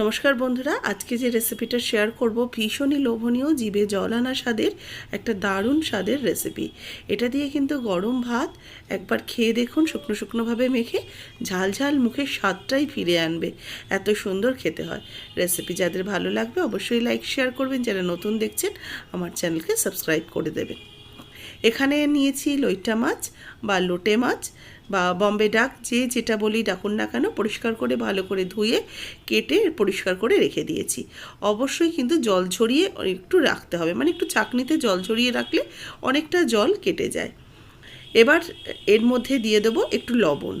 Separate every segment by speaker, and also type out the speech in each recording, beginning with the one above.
Speaker 1: নমস্কার বন্ধুরা, আজকে যে রেসিপিটা শেয়ার করব ভীষণই লোভনীয় জিভে জল আনা স্বাদের, একটা দারুণ স্বাদের রেসিপি এটা দিয়ে কিন্তু গরম ভাত একবার খেয়ে দেখুন, শুকনো শুকনোভাবে মেখে ঝাল ঝাল মুখের স্বাদটাই ফিরে আনবে। এত সুন্দর খেতে হয়। রেসিপি যাদের ভালো লাগবে অবশ্যই লাইক শেয়ার করবেন, যারা নতুন দেখছেন আমার চ্যানেলকে সাবস্ক্রাইব করে দেবেন। এখানে নিয়েছি লইটা মাছ বা লোটে মাছ বা বম্বে ডাক, যে যেটা বলি ডাকুন না কেন, পরিষ্কার করে, ভালো করে ধুয়ে, কেটে, পরিষ্কার করে রেখে দিয়েছি। অবশ্যই কিন্তু জল ঝরিয়ে একটু রাখতে হবে। মানে একটু চাকনিতে জল ঝরিয়ে রাখলে অনেকটা জল কেটে যায়। এবার এর মধ্যে দিয়ে দেবো একটু লবণ।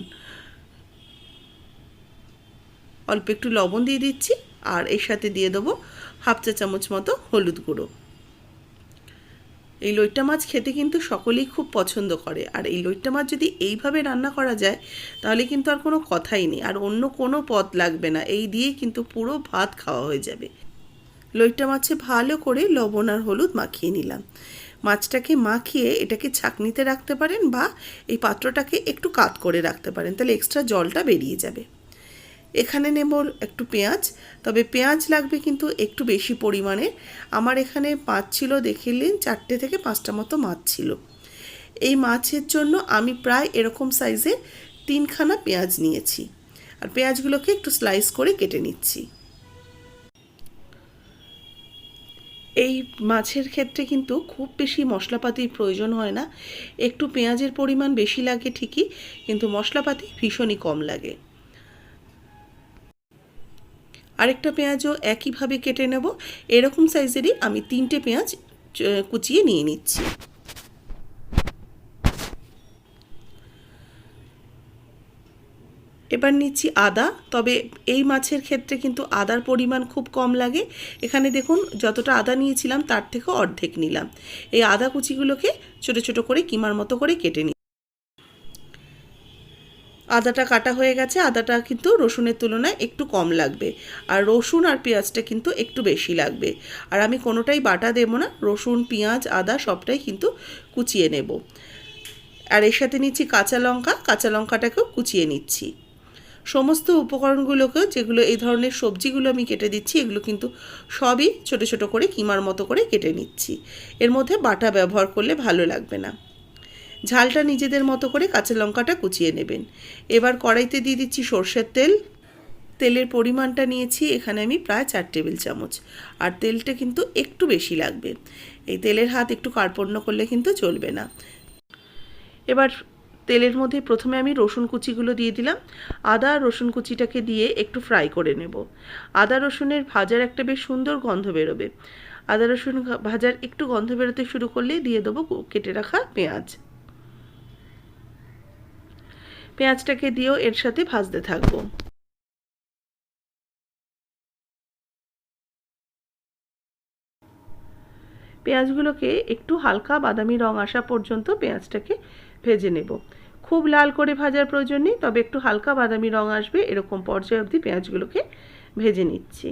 Speaker 1: অল্প একটু লবণ দিয়ে দিচ্ছি। আর এর সাথে দিয়ে দেবো হাফ চা চামচ মতো হলুদ গুঁড়ো। এই লইট্টা মাছ খেতে কিন্তু সকলেই খুব পছন্দ করে। আর এই লইট্টা মাছ যদি এইভাবে রান্না করা যায়, তাহলে কিন্তু আর কোনো কথাই নেই। আর অন্য কোনো পদ লাগবে না। এই দিয়ে কিন্তু পুরো ভাত খাওয়া হয়ে যাবে। লইট্টা মাছে ভালো করে লবণ আর হলুদ মাখিয়ে নিলাম। মাছটাকে মাখিয়ে এটাকে ছাকনিতে রাখতে পারেন বা এই পাত্রটাকে একটু কাত করে রাখতে পারেন। তাহলে এক্সট্রা জলটা বেরিয়ে যাবে। এখানে নেব একটু পেঁয়াজ, তবে পেঁয়াজ লাগবে কিন্তু একটু বেশি পরিমাণে। আমার এখানে মাছ ছিল দেখিলেন চারটে থেকে পাঁচটা মতো মাছ ছিল। এই মাছের জন্য আমি প্রায় এরকম সাইজে তিনখানা পেঁয়াজ নিয়েছি। আর পেঁয়াজগুলোকে একটু স্লাইস করে কেটে নিচ্ছি। এই মাছের ক্ষেত্রে কিন্তু খুব বেশি মশলাপাতির প্রয়োজন হয় না। একটু পেঁয়াজের পরিমাণ বেশি লাগে ঠিকই, কিন্তু মশলাপাতি ভীষণই কম লাগে। আরেকটা পেঁয়াজও একইভাবে কেটে নেব। এরকম সাইজেরই আমি তিনটে পেঁয়াজ কুচিয়ে নিয়ে নিচ্ছি। এবার নিচ্ছি আদা, তবে এই মাছের ক্ষেত্রে কিন্তু আদার পরিমাণ খুব কম লাগে। এখানে দেখুন, যতটা আদা নিয়েছিলাম, তার থেকেও অর্ধেক নিলাম। এই আদা কুচিগুলোকে ছোট ছোট করে কিমার মতো করে কেটে নিই আদাটা কাটা হয়ে গেছে, আদাটা কিন্তু রসুনের তুলনায় একটু কম লাগবে। আর রসুন আর পেঁয়াজটা কিন্তু একটু বেশি লাগবে। আর আমি কোনোটাই বাটা দেবো না, রসুন, পেঁয়াজ, আদা সবটাই কিন্তু কুচিয়ে নেব। আর এর সাথে নিচ্ছি কাঁচা লঙ্কা, কাঁচা লঙ্কাটাকেও কুচিয়ে নিচ্ছি। সমস্ত উপকরণগুলোকেও যেগুলো এই ধরনের সবজিগুলো আমি কেটে দিচ্ছি, এগুলো কিন্তু সবই ছোট ছোট করে কিমার মতো করে কেটে নিচ্ছি। এর মধ্যে বাটা ব্যবহার করলে ভালো লাগবে না। ঝালটা নিজেদের মতো করে কাঁচা লঙ্কাটা কুচিয়ে নেবেন। এবার কড়াইতে দিয়ে দিচ্ছি সর্ষের তেল। তেলের পরিমাণটা নিয়েছি এখানে আমি প্রায় চার টেবিল চামচ। আর তেলটা কিন্তু একটু বেশি লাগবে। এই তেলের হাত একটু কার্পণ্য করলে কিন্তু চলবে না। এবার তেলের মধ্যে প্রথমে আমি রসুন কুচিগুলো দিয়ে দিলাম। আদা রসুন কুচিটাকে দিয়ে একটু ফ্রাই করে নেব। আদা রসুনের ভাজার একটা বেশ সুন্দর গন্ধ বেরোবে। আদা রসুন ভাজার একটু গন্ধ বেরোতে শুরু করলে দিয়ে দেবো কেটে রাখা পেঁয়াজ। পেঁয়াজটাকে দিয়েও এর সাথে ভাজতে থাকব। পেঁয়াজগুলোকে একটু হালকা বাদামি রং আসা পর্যন্ত পেঁয়াজটাকে ভেজে নেব। খুব লাল করে ভাজার প্রয়োজন নেই, তবে একটু হালকা বাদামি রং আসবে, এরকম পর্যায়ে অবধি পেঁয়াজগুলোকে ভেজে নিচ্ছি।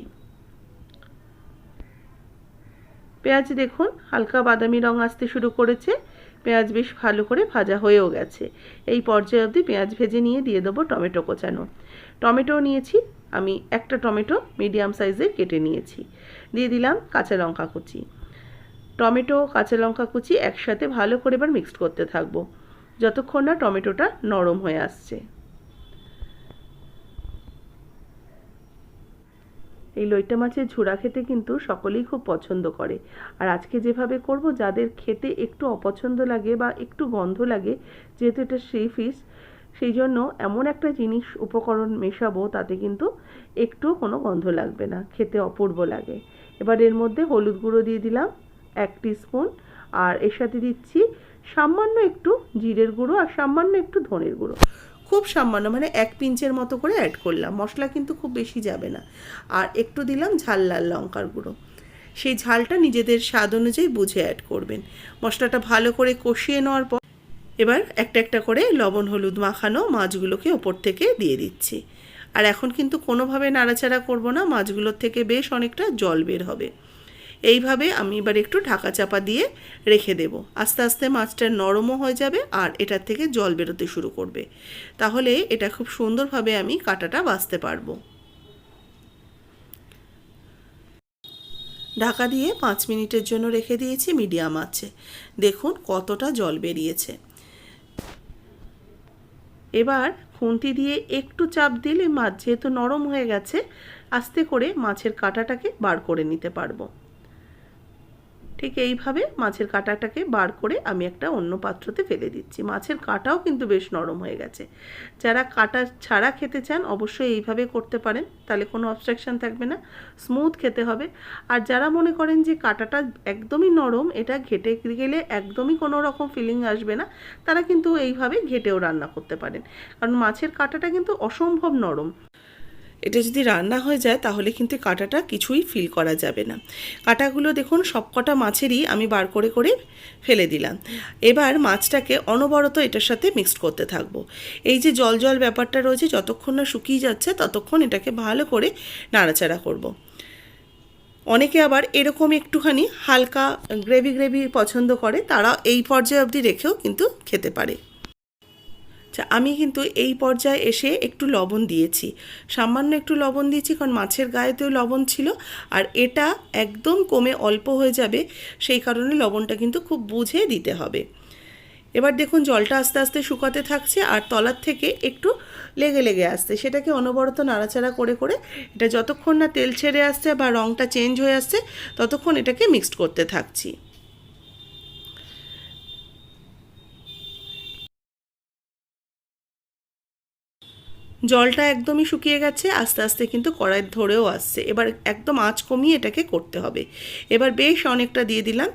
Speaker 1: পেঁয়াজ দেখুন, হালকা বাদামি রং আসতে শুরু করেছে। পেঁয়াজ বেশ ভালো করে ভাজা হয়েও গেছে। এই পর্যায়ে অবধি পেঁয়াজ ভেজে নিয়ে দিয়ে দেবো টমেটো কোচানো। টমেটো নিয়েছি, আমি একটা টমেটো মিডিয়াম সাইজে কেটে নিয়েছি। দিয়ে দিলাম কাঁচা লঙ্কা কুচি। টমেটো, কাঁচা লঙ্কা কুচি একসাথে ভালো করে এবার মিক্সড করতে থাকব। যতক্ষণ না টমেটোটা নরম হয়ে আসছে। এই লইটা মাছের ঝুড়া খেতে কিন্তু সকলেই খুব পছন্দ করে। আর আজকে যেভাবে করব, যাদের খেতে একটু অপছন্দ লাগে বা একটু গন্ধ লাগে, যেহেতু এটা সি ফিশ সেই জন্য এমন একটা জিনিস উপকরণ মেশাবো, তাতে কিন্তু একটু কোনো গন্ধ লাগবে না, খেতে অপূর্ব লাগে। এবার এর মধ্যে হলুদ গুঁড়ো দিয়ে দিলাম, এক স্পুন আর এর সাথে দিচ্ছি সামান্য একটু জিরের গুঁড়ো আর সামান্য একটু ধনের গুঁড়ো। খুব সামান্য মানে এক পিঞ্চের মতো করে অ্যাড করলাম। মশলা কিন্তু খুব বেশি যাবে না। আর একটু দিলাম ঝাল লাল লঙ্কার গুঁড়ো। সেই ঝালটা নিজেদের স্বাদ অনুযায়ী বুঝে অ্যাড করবেন। মশলাটা ভালো করে কষিয়ে নেওয়ার পর এবার একটা একটা করে লবণ, হলুদ মাখানো মাছগুলোকে ওপর থেকে দিয়ে দিচ্ছি। আর এখন কিন্তু কোনোভাবে নাড়াচাড়া করব না, মাছগুলোর থেকে বেশ অনেকটা জল বের হবে। এইভাবে আমি এবার একটু ঢাকা চাপা দিয়ে রেখে দেব। আস্তে আস্তে মাছটা নরমও হয়ে যাবে আর এটার থেকে জল বেরোতে শুরু করবে। তাহলে এটা খুব সুন্দরভাবে আমি কাটাটা বাছতে পারব। ঢাকা দিয়ে পাঁচ মিনিটের জন্য রেখে দিয়েছি মিডিয়াম আছে। দেখুন কতটা জল বেরিয়েছে। এবার খুন্তি দিয়ে একটু চাপ দিলে মাছ যেহেতু নরম হয়ে গেছে, আস্তে করে মাছের কাঁটাটাকে বার করে নিতে পারব। ঠিক এইভাবে মাছের কাঁটাটাকে বার করে আমি একটা অন্য পাত্রতে ফেলে দিচ্ছি। মাছের কাঁটাও কিন্তু বেশ নরম হয়ে গেছে। যারা কাঁটা ছাড়া খেতে চান অবশ্যই এইভাবে করতে পারেন, তাহলে কোনো অবস্ট্রাকশান থাকবে না। স্মুথ খেতে হবে। আর যারা মনে করেন যে কাঁটাটা একদমই নরম, এটা ঘেটে গেলে একদমই কোনো রকম ফিলিং আসবে না, তারা কিন্তু এইভাবে ঘেটেও রান্না করতে পারেন। কারণ মাছের কাঁটাটা কিন্তু অসম্ভব নরম। এটা যদি রান্না হয়ে যায়, তাহলে কিন্তু কাঁটাটা কিছুই ফিল করা যাবে না। কাঁটাগুলো দেখুন, সবকটা মাছেরই আমি বার করে করে ফেলে দিলাম। এবার মাছটাকে অনবরত এটার সাথে মিক্সড করতে থাকব। এই যে জল জল ব্যাপারটা রয়েছে, যতক্ষণ না শুকিয়ে যাচ্ছে, ততক্ষণ এটাকে ভালো করে নাড়াচাড়া করব। অনেকে আবার এরকম একটুখানি হালকা গ্রেভি গ্রেভি পছন্দ করে, তারা এই পর্যায়ে অবধি রেখেও কিন্তু খেতে পারে। আমি কিন্তু এই পর্যায়ে এসে একটু লবণ দিয়েছি। সামান্য একটু লবণ দিয়েছি কারণ মাছের গায়েতেও লবণ ছিল। আর এটা একদম কমে অল্প হয়ে যাবে, সেই কারণে লবণটা কিন্তু খুব বুঝে দিতে হবে। এবার দেখুন, জলটা আস্তে আস্তে শুকাতে থাকছে আর তলার থেকে একটু লেগে লেগে আসছে। সেটাকে অনবরত নাড়াচাড়া করে করে এটা যতক্ষণ না তেল ছেড়ে আসছে বা রঙটা চেঞ্জ হয়ে আসছে, ততক্ষণ এটাকে মিক্সড করতে থাকছি। জলটা একদমই শুকিয়ে গেছে, আস্তে আস্তে কিন্তু কড়াই ধরেও আসছে। এবার একদম আঁচ কমিয়ে এটাকে করতে হবে। এবার বেশ অনেকটা দিয়ে দিলাম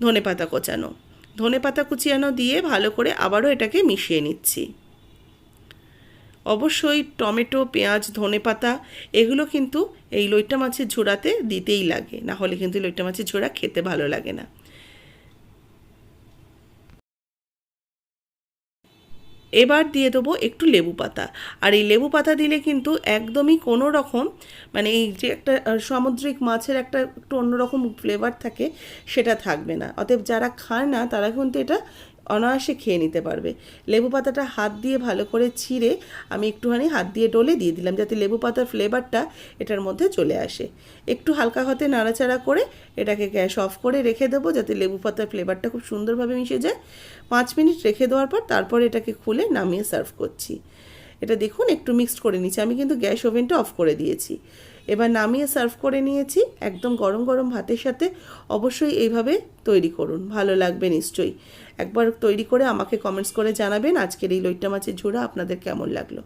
Speaker 1: ধনে পাতা কোচানো। ধনে পাতা কুচিয়ানো দিয়ে ভালো করে আবারও এটাকে মিশিয়ে নিচ্ছি। অবশ্যই টমেটো, পেঁয়াজ, ধনে পাতা, এগুলো কিন্তু এই লইট্টা মাছের ঝোড়াতে দিতেই লাগে। না হলে কিন্তু লইট্টা মাছের ঝোড়া খেতে ভালো লাগে না। এবার দিয়ে দেবো একটু লেবু পাতা। আর এই লেবু পাতা দিলে কিন্তু একদমই কোনো রকম মানে এই যে একটা সামুদ্রিক মাছের একটা একটু অন্যরকম ফ্লেভার থাকে, সেটা থাকবে না। অতএব যারা খায় না, তারা কিন্তু এটা অনায়াসে খেয়ে নিতে পারবে। লেবু পাতাটা হাত দিয়ে ভালো করে ছিঁড়ে আমি একটুখানি হাত দিয়ে ডলে দিয়ে দিলাম যাতে লেবু পাতার ফ্লেভারটা এটার মধ্যে চলে আসে। একটু হালকা হাতে নাড়াচাড়া করে এটাকে গ্যাস অফ করে রেখে দেবো যাতে লেবু পাতার ফ্লেভারটা খুব সুন্দরভাবে মিশে যায়। পাঁচ মিনিট রেখে দেওয়ার পর তারপর এটাকে খুলে নামিয়ে সার্ভ করছি। এটা দেখুন, একটু মিক্সড করে নিচ্ছি আমি কিন্তু গ্যাস ওভেনটা অফ করে দিয়েছি। এবার নামিয়ে সার্ভ করে নিয়েছি। একদম গরম গরম ভাতের সাথে অবশ্যই এইভাবে তৈরি করুন। ভালো লাগবে নিশ্চয়ই। একবার তৈরি করে আমাকে কমেন্টস করে জানাবেন। আজকের এই লইট্টা মাছের ঝোড়া আপনাদের কেমন লাগল?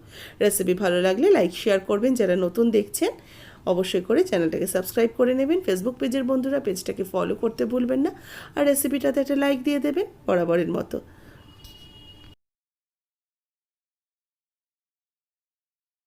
Speaker 1: রেসিপি ভালো লাগলে লাইক শেয়ার করবেন। যারা নতুন দেখছেন, অবশ্যই করে চ্যানেলটাকে সাবস্ক্রাইব করে নেবেন। ফেসবুক পেজের বন্ধুরা পেজটাকে ফলো করতে ভুলবেন না। আর রেসিপিটাতে একটা লাইক দিয়ে দেবেন। বরাবরের মতো।